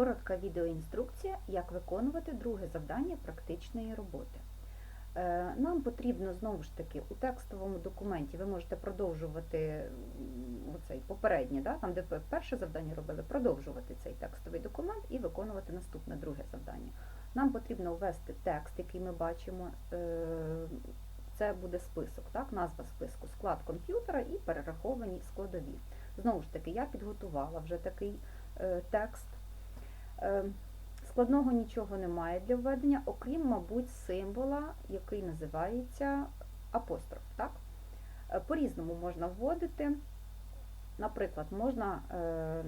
Коротка відеоінструкція, як виконувати друге завдання практичної роботи. Е, Нам потрібно знову ж таки у текстовому документі ви можете продовжувати оцей попереднє, да, там де ви перше завдання робили, продовжувати цей текстовий документ і виконувати наступне друге завдання. Нам потрібно ввести текст, який ми бачимо. е, Це буде список, так, назва списку, склад комп'ютера і перераховані складові. Знову ж таки, я підготувала вже такий е, текст. Е, Складного нічого немає для введення, окрім, мабуть, символа, який називається апостроф. Так? Е, По-різному можна вводити. Наприклад, можна, е,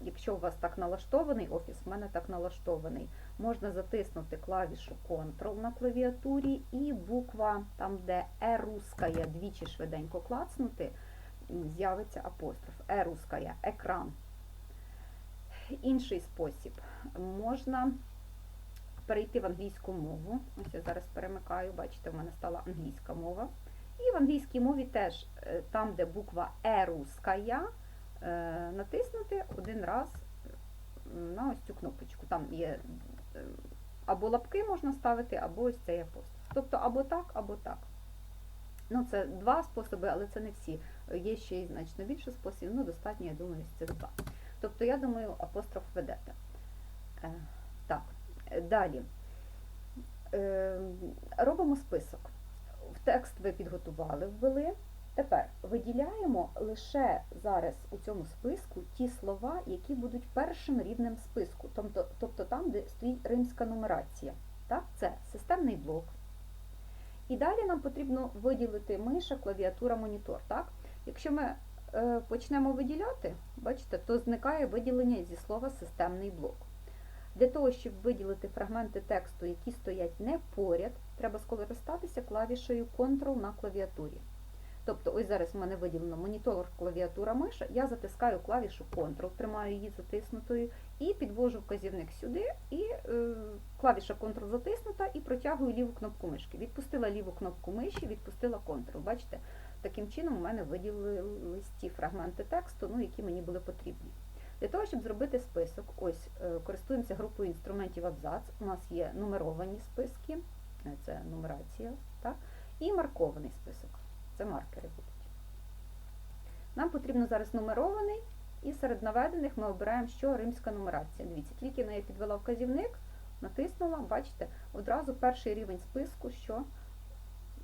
якщо у вас так налаштований офіс, в мене так налаштований, можна затиснути клавішу Ctrl на клавіатурі і буква, там, де «Е» русская, двічі швиденько клацнути, з'явиться апостроф. «Е» русская, екран. Інший спосіб можна перейти в англійську мову. Ось я зараз перемикаю, бачите, в мене стала англійська мова. І в англійській мові теж е, там, де буква Е русская, е, натиснути один раз е, на ось цю кнопочку. Там є е, або лапки можна ставити, або ось цей апостроф. Тобто або так, або так. Ну, це два способи, але це не всі. Є ще й значно більше способів, ну достатньо, я думаю, з цих два. Тобто, я думаю, апостроф ведете. Е, Так, далі. Е, Робимо список. В текст ви підготували, ввели. Тепер виділяємо лише зараз у цьому списку ті слова, які будуть першим рівнем списку, тобто, тобто там, де стоїть римська нумерація. Так? Це системний блок. І далі нам потрібно виділити миша, клавіатура, монітор. Так? Якщо ми почнемо виділяти, бачите, то зникає виділення зі слова системний блок. Для того, щоб виділити фрагменти тексту, які стоять не поряд, треба скористатися клавішею Ctrl на клавіатурі. Тобто, ось зараз в мене виділено монітор, клавіатура миша, я затискаю клавішу Ctrl, тримаю її затиснутою і підвожу вказівник сюди, і е, клавіша Ctrl затиснута, і протягую ліву кнопку мишки. Відпустила ліву кнопку миші, відпустила Ctrl. Бачите, таким чином у мене виділились ті фрагменти тексту, ну, які мені були потрібні. Для того, щоб зробити список, ось е, користуємося групою інструментів абзац. У нас є нумеровані списки, е, це нумерація, так? і маркований список. Це маркери будуть. Нам потрібно зараз нумерований, і серед наведених ми обираємо, що римська нумерація. Дивіться, тільки на я підвела вказівник, натиснула, бачите, одразу перший рівень списку, що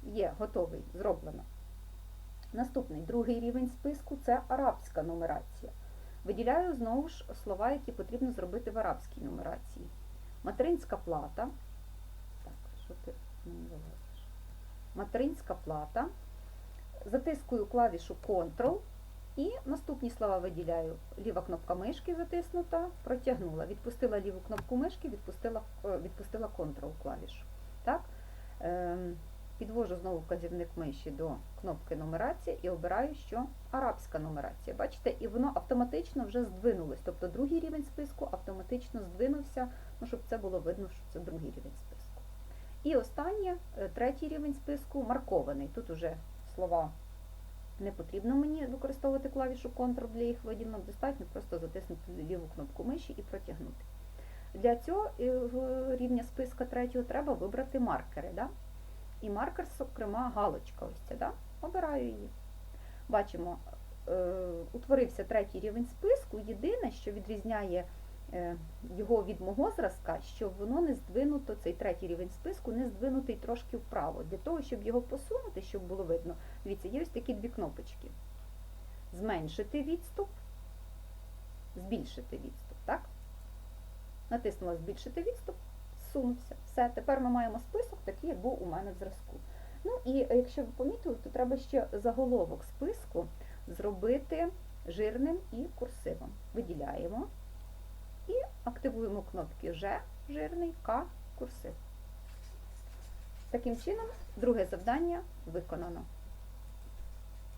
є, готовий, зроблено. Наступний другий рівень списку це арабська нумерація. Виділяю знову ж слова, які потрібно зробити в арабській нумерації. Материнська плата. Так, що ти вилазиш? Материнська плата. Затискую клавішу Ctrl і наступні слова виділяю. Ліва кнопка мишки затиснута, протягнула. Відпустила ліву кнопку мишки, відпустила, е, відпустила Ctrl клавішу. Так? Підвожу знову вказівник миші до кнопки нумерація і обираю, що арабська нумерація. Бачите, і воно автоматично вже здвинулось. Тобто другий рівень списку автоматично здвинувся, ну, щоб це було видно, що це другий рівень списку. І останнє, е, третій рівень списку маркований. Тут уже слова не потрібно мені використовувати клавішу Ctrl для їх виділення, достатньо просто затиснути ліву кнопку миші і протягнути. Для цього е, рівня списка третього треба вибрати маркери. Да? І маркер, зокрема, галочка ось ця, да? обираю її. Бачимо, е, утворився третій рівень списку. Єдине, що відрізняє е, його від мого зразка, що воно не здвинуто, цей третій рівень списку не здвинутий трошки вправо. Для того, щоб його посунути, щоб було видно, дивіться, є ось такі дві кнопочки. Зменшити відступ, збільшити відступ. так? Натиснула збільшити відступ, зсунувся. Все, тепер ми маємо список, такий, як був у мене в зразку. Ну і е, якщо ви помітили, то треба ще заголовок списку зробити жирним і курсивом. Виділяємо і активуємо кнопки Ж жирний, К курсив. Таким чином, друге завдання виконано.